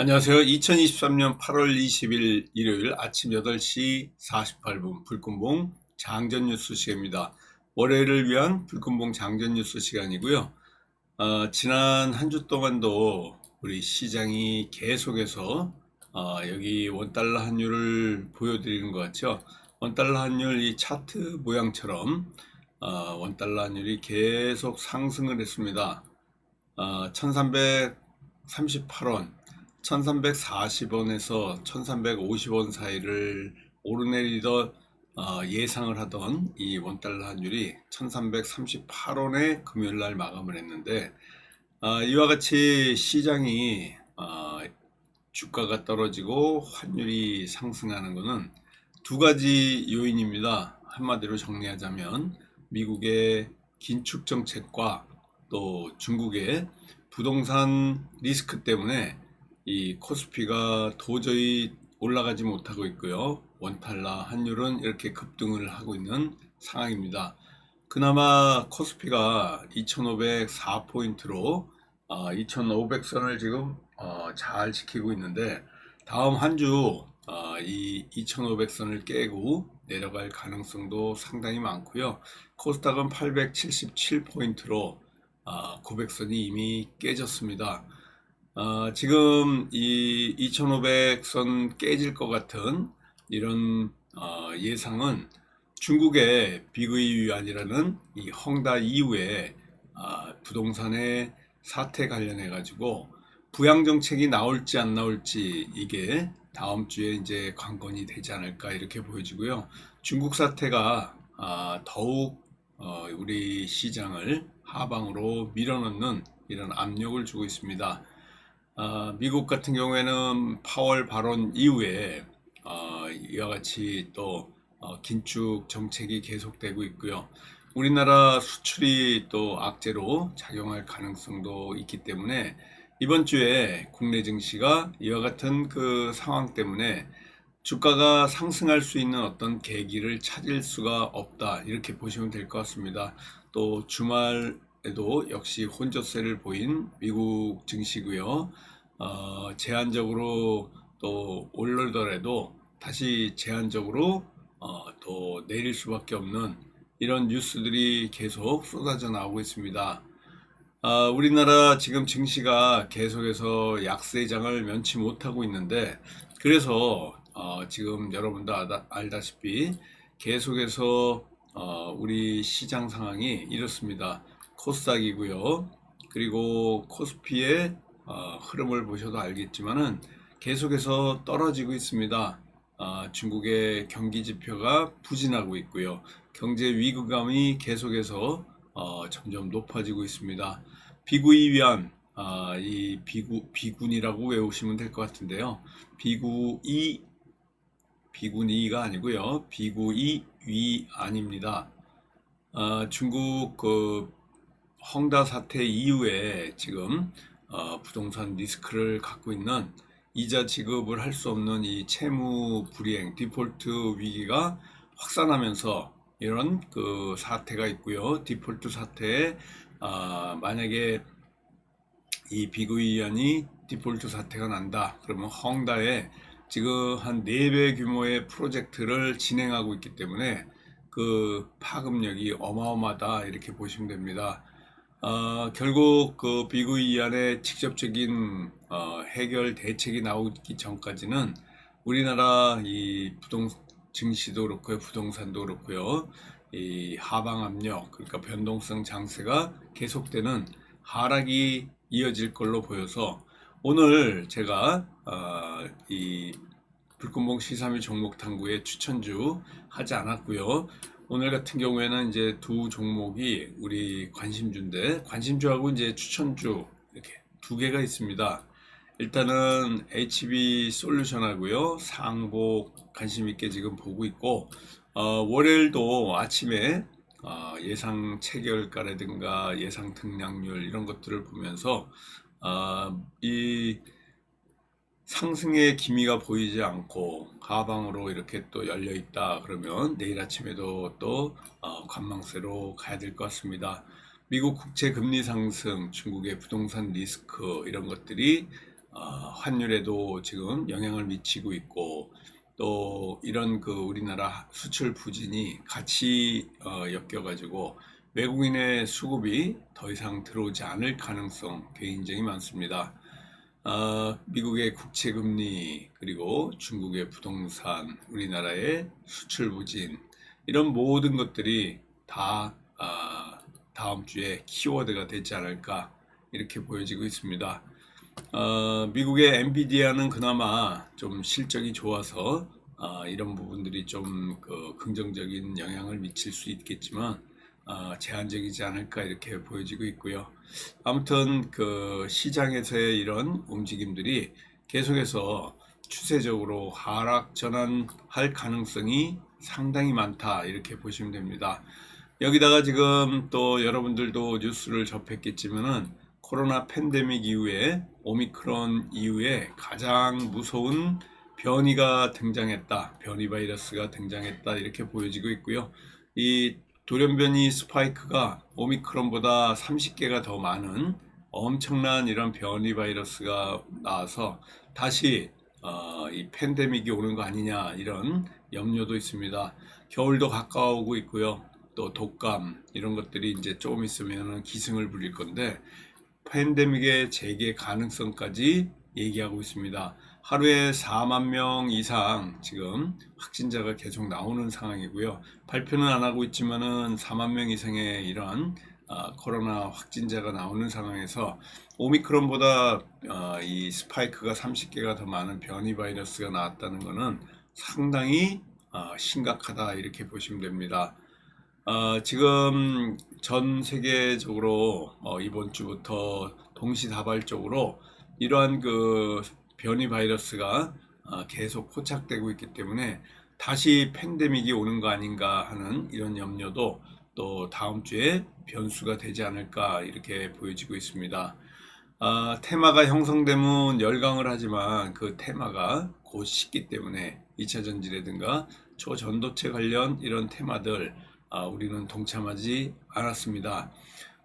안녕하세요. 2023년 8월 20일 일요일 아침 8시 48분 불금봉 장전 뉴스 시간입니다. 월요일을 위한 불금봉 장전 뉴스 시간이고요. 어, 지난 한 주 동안도 우리 시장이 계속해서 어, 여기 원달러 환율을 보여드리는 것 같죠. 원달러 환율 이 차트 모양처럼 어, 원달러 환율이 계속 상승을 했습니다. 어, 1338원 1340원에서 1350원 사이를 오르내리던 어, 예상을 하던 이 원달러 환율이 1338원에 금요일 날 마감을 했는데 어, 이와 같이 시장이 어, 주가가 떨어지고 환율이 상승하는 것은 두 가지 요인입니다. 한마디로 정리하자면 미국의 긴축 정책과 또 중국의 부동산 리스크 때문에 이 코스피가 도저히 올라가지 못하고 있고요. 원달러 환율은 이렇게 급등을 하고 있는 상황입니다. 그나마 코스피가 2,504포인트로 어, 2,500선을 지금 어, 잘 지키고 있는데 다음 한주 어, 이 2,500선을 깨고 내려갈 가능성도 상당히 많고요. 코스닥은 877포인트로 어, 900선이 이미 깨졌습니다. 어, 지금 이 2500선 깨질 것 같은 이런 어, 예상은 중국의 비그이유안이라는 이 헝다 이후에 어, 부동산의 사태 관련해 가지고 부양 정책이 나올지 안 나올지 이게 다음 주에 이제 관건이 되지 않을까 이렇게 보여지고요. 중국 사태가 아, 더욱 어, 우리 시장을 하방으로 밀어넣는 이런 압력을 주고 있습니다. 어, 미국 같은 경우에는 파월 발언 이후에 어, 이와 같이 또 어, 긴축 정책이 계속되고 있고요. 우리나라 수출이 또 악재로 작용할 가능성도 있기 때문에 이번 주에 국내 증시가 이와 같은 그 상황 때문에 주가가 상승할 수 있는 어떤 계기를 찾을 수가 없다 이렇게 보시면 될 것 같습니다. 또 주말 에도 역시 혼조세를 보인 미국 증시고요. 어, 제한적으로 또 오르더라도 다시 제한적으로 어, 또 내릴 수밖에 없는 이런 뉴스들이 계속 쏟아져 나오고 있습니다. 어, 우리나라 지금 증시가 계속해서 약세장을 면치 못하고 있는데 그래서 어, 지금 여러분도 알다, 알다시피 계속해서 어, 우리 시장 상황이 이렇습니다. 코스닥이고요. 그리고 코스피의 어, 흐름을 보셔도 알겠지만은 계속해서 떨어지고 있습니다. 어, 중국의 경기 지표가 부진하고 있고요. 경제 위기감이 계속해서 어, 점점 높아지고 있습니다. 비구이 위안 아, 이 비구 비군이라고 외우시면 될 것 같은데요. 비구이 비군이가 아니고요. 비구이 위안입니다. 아, 중국 그 헝다 사태 이후에 지금 어, 부동산 리스크를 갖고 있는 이자 지급을 할 수 없는 이 채무 불이행 디폴트 위기가 확산하면서 이런 그 사태가 있고요. 디폴트 사태에 어, 만약에 이 비구이안이 디폴트 사태가 난다. 그러면 헝다에 지금 한 4배 규모의 프로젝트를 진행하고 있기 때문에 그 파급력이 어마어마하다 이렇게 보시면 됩니다. 어, 결국 그 비구 이안의 직접적인 어, 해결 대책이 나오기 전까지는 우리나라 이 부동 증시도 그렇고요, 부동산도 그렇고요, 이 하방 압력 그러니까 변동성 장세가 계속되는 하락이 이어질 걸로 보여서 오늘 제가 어, 이 불금봉 시사미 종목 탐구의 추천주 하지 않았고요. 오늘 같은 경우에는 이제 두 종목이 우리 관심주인데 관심주하고 이제 추천주 이렇게 두 개가 있습니다. 일단은 HB 솔루션하고요. 상복 관심 있게 지금 보고 있고 어, 월요일도 아침에 어, 예상 체결가라든가 예상 등락률 이런 것들을 보면서 어, 이 상승의 기미가 보이지 않고 하방으로 이렇게 또 열려 있다 그러면 내일 아침에도 또 어, 관망세로 가야 될 것 같습니다. 미국 국채 금리 상승, 중국의 부동산 리스크 이런 것들이 어, 환율에도 지금 영향을 미치고 있고 또 이런 그 우리나라 수출 부진이 같이 어, 엮여가지고 외국인의 수급이 더 이상 들어오지 않을 가능성 굉장히 많습니다. 어, 미국의 국채 금리 그리고 중국의 부동산, 우리나라의 수출 부진 이런 모든 것들이 다 아, 다음 주에 키워드가 되지 않을까 이렇게 보여지고 있습니다. 어, 미국의 엔비디아는 그나마 좀 실적이 좋아서 아, 이런 부분들이 좀 그 긍정적인 영향을 미칠 수 있겠지만 어, 제한적이지 않을까 이렇게 보여지고 있고요. 아무튼 그 시장에서의 이런 움직임들이 계속해서 추세적으로 하락 전환할 가능성이 상당히 많다 이렇게 보시면 됩니다. 여기다가 지금 또 여러분들도 뉴스를 접했겠지만은 코로나 팬데믹 이후에 오미크론 이후에 가장 무서운 변이가 등장했다. 변이 바이러스가 등장했다. 이렇게 보여지고 있고요. 이 돌연변이 스파이크가 오미크론보다 30개가 더 많은 엄청난 이런 변이 바이러스가 나와서 다시 어, 이 팬데믹이 오는 거 아니냐 이런 염려도 있습니다. 겨울도 가까워오고 있고요. 또 독감 이런 것들이 이제 조금 있으면 기승을 부릴 건데 팬데믹의 재개 가능성까지 얘기하고 있습니다. 하루에 4만 명 이상 지금 확진자가 계속 나오는 상황이고요. 발표는 안 하고 있지만은 4만 명 이상의 이러한 어, 코로나 확진자가 나오는 상황에서 오미크론보다 어, 이 스파이크가 30개가 더 많은 변이 바이러스가 나왔다는 것은 상당히 어, 심각하다 이렇게 보시면 됩니다. 어, 지금 전 세계적으로 어, 이번 주부터 동시다발적으로 이러한 그 변이 바이러스가 어, 계속 포착되고 있기 때문에 다시 팬데믹이 오는 거 아닌가 하는 이런 염려도 또 다음 주에 변수가 되지 않을까 이렇게 보여지고 있습니다. 아, 테마가 형성되면 열강을 하지만 그 테마가 곧 식기 때문에 2차 전지라든가 초전도체 관련 이런 테마들 아, 우리는 동참하지 않았습니다.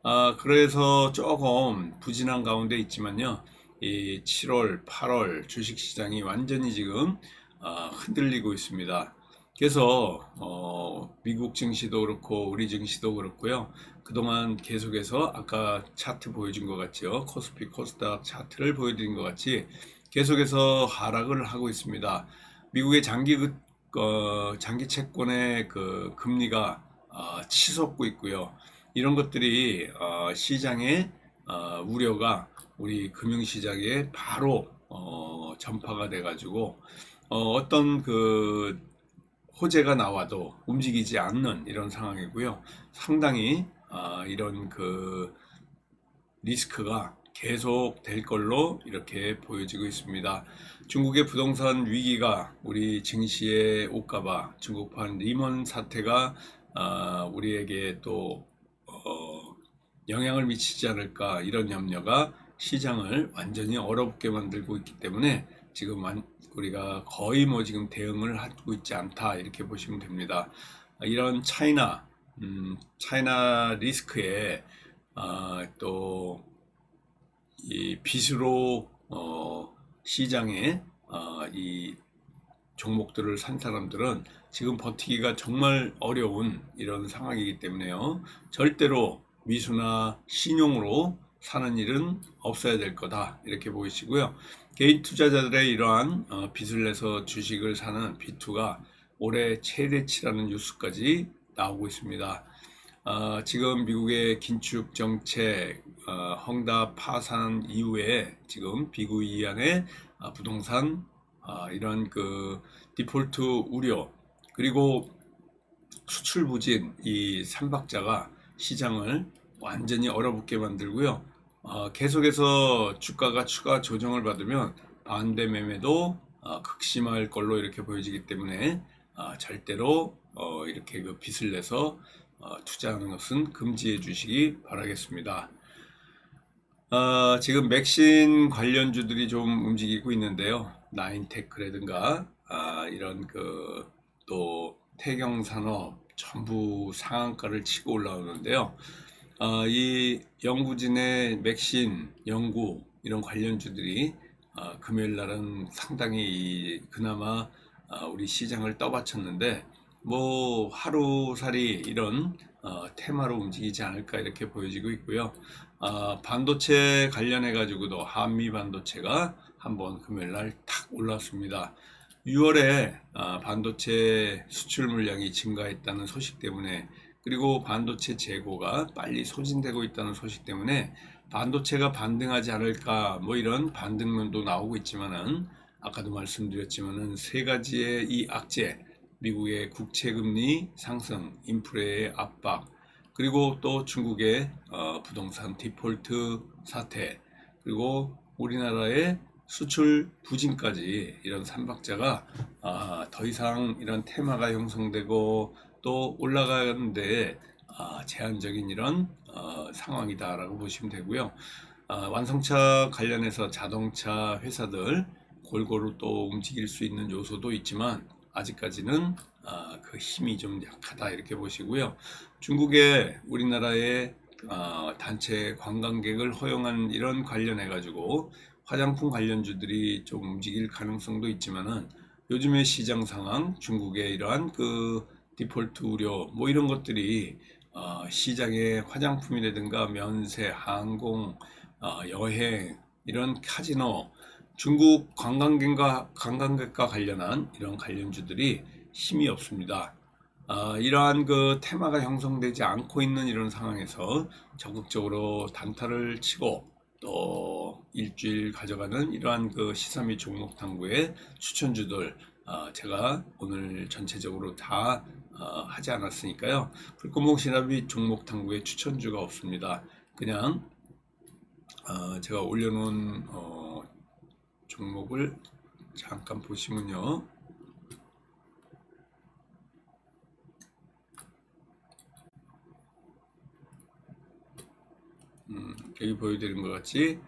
아, 그래서 조금 부진한 가운데 있지만요. 이 7월, 8월 주식 시장이 완전히 지금 아, 흔들리고 있습니다. 그래서 어, 미국 증시도 그렇고 우리 증시도 그렇고요. 그동안 계속해서 아까 차트 보여준 것 같죠. 코스피 코스닥 차트를 보여드린 것 같이 계속해서 하락을 하고 있습니다. 미국의 장기 그, 어, 장기 채권의 그 금리가 어, 치솟고 있고요. 이런 것들이 어, 시장의 어, 우려가 우리 금융시장에 바로 어, 전파가 돼가지고 어, 떤그 호재가 나와도 움직이지 않는 이런 상황이고요. 상당히 어, 이런 그 리스크가 계속 될 걸로 이렇게 보여지고 있습니다. 중국의 부동산 위기가 우리 증시에 올까봐 중국판 리먼 사태가 어, 우리에게 또 어, 영향을 미치지 않을까 이런 염려가 시장을 완전히 얼어붙게 만들고 있기 때문에 지금 우리가 거의 뭐 지금 대응을 하고 있지 않다 이렇게 보시면 됩니다. 이런 차이나 음, 차이나 리스크에 어, 또이 빚으로 어, 시장에 어, 이 종목들을 산 사람들은 지금 버티기가 정말 어려운 이런 상황이기 때문에요. 절대로 미수나 신용으로 사는 일은 없어야 될 거다 이렇게 보이시고요. 개인 투자자들의 이러한 어, 빚을 내서 주식을 사는 비투가 올해 최대치라는 뉴스까지 나오고 있습니다. 어, 지금 미국의 긴축 정책, 어, 헝다 파산 이후에 지금 비구 이안의 어, 부동산 어, 이런 그 디폴트 우려 그리고 수출 부진 이 삼박자가 시장을 완전히 얼어붙게 만들고요. 어, 계속해서 주가가 추가 조정을 받으면 반대 매매도 어, 극심할 걸로 이렇게 보여지기 때문에 어, 절대로 어, 이렇게 그 빚을 내서 어, 투자하는 것은 금지해 주시기 바라겠습니다. 어, 지금 맥신 관련주들이 좀 움직이고 있는데요. 나인테크라든가 아, 이런 그 또 태경산업 전부 상한가를 치고 올라오는데요. 어, 이 영구진의 맥신, 영구 이런 관련주들이 어, 금요일 날은 상당히 이- 그나마 어, 우리 시장을 떠받쳤는데 뭐 하루살이 이런 어, 테마로 움직이지 않을까 이렇게 보여지고 있고요. 아, 반도체 관련해 가지고도 한미 반도체가 한번 금요일 날 탁 올랐습니다. 6월에 아, 반도체 수출 물량이 증가했다는 소식 때문에 그리고 반도체 재고가 빨리 소진되고 있다는 소식 때문에 반도체가 반등하지 않을까 뭐 이런 반등론도 나오고 있지만은 아까도 말씀드렸지만은 세 가지의 이 악재 미국의 국채 금리 상승, 인플레의 압박, 그리고 또 중국의 어, 부동산 디폴트 사태, 그리고 우리나라의 수출 부진까지 이런 삼박자가 아, 더 이상 이런 테마가 형성되고 또 올라가는데 아, 제한적인 이런 어, 상황이다라고 보시면 되고요. 아, 완성차 관련해서 자동차 회사들 골고루 또 움직일 수 있는 요소도 있지만 아직까지는 아, 그 힘이 좀 약하다 이렇게 보시고요. 중국의 우리나라의 아, 단체 관광객을 허용한 이런 관련해 가지고 화장품 관련주들이 좀 움직일 가능성도 있지만은 요즘의 시장 상황, 중국의 이러한 그 디폴트 우려 뭐 이런 것들이 어, 시장의 화장품이라든가 면세, 항공, 어, 여행 이런 카지노 중국 관광객과 관광객과 관련한 이런 관련주들이 힘이 없습니다. 아, 이러한 그 테마가 형성되지 않고 있는 이런 상황에서 적극적으로 단타를 치고 또 일주일 가져가는 이러한 그 시사 및 종목 탐구의 추천주들 아, 제가 오늘 전체적으로 다 어, 하지 않았으니까요. 불꽃목 및 종목 탐구의 추천주가 없습니다. 그냥 어, 제가 올려놓은 어, 종목을 잠깐 보시면요. 음, 여기 보여드린 것 같이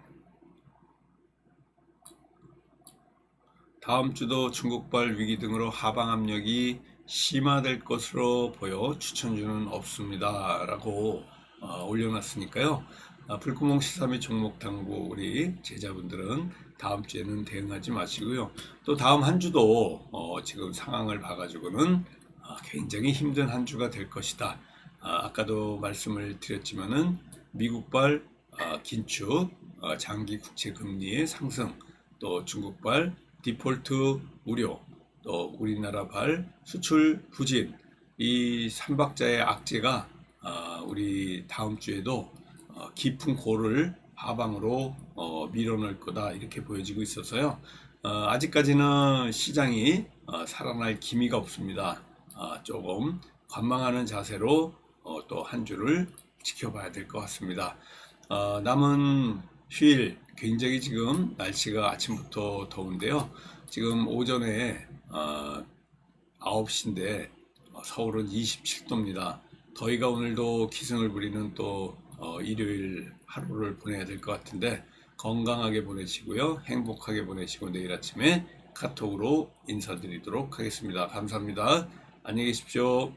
다음 주도 중국발 위기 등으로 하방 압력이 심화될 것으로 보여 추천주는 없습니다. 라고 어, 올려놨으니까요. 아, 불구멍 시사 및 종목 당구 우리 제자분들은 다음 주에는 대응하지 마시고요. 또 다음 한 주도 어, 지금 상황을 봐가지고는 아, 굉장히 힘든 한 주가 될 것이다. 아, 아까도 말씀을 드렸지만은 미국발 아, 긴축, 아, 장기 국채 금리의 상승, 또 중국발 디폴트 우려, 또 우리나라발 수출 부진, 이 삼박자의 악재가 아, 우리 다음 주에도 어, 깊은 고를 하방으로 어, 밀어넣을 거다 이렇게 보여지고 있어서요. 어, 아직까지는 시장이 어, 살아날 기미가 없습니다. 아, 조금 관망하는 자세로 어, 또한 주를 지켜봐야 될 것 같습니다. 어, 남은 휴일 굉장히 지금 날씨가 아침부터 더운데요. 지금 오전에 어, 9시인데 어, 서울은 27도입니다. 더위가 오늘도 기승을 부리는 또 어, 일요일 하루를 보내야 될 것 같은데 건강하게 보내시고요. 행복하게 보내시고 내일 아침에 카톡으로 인사드리도록 하겠습니다. 감사합니다. 안녕히 계십시오.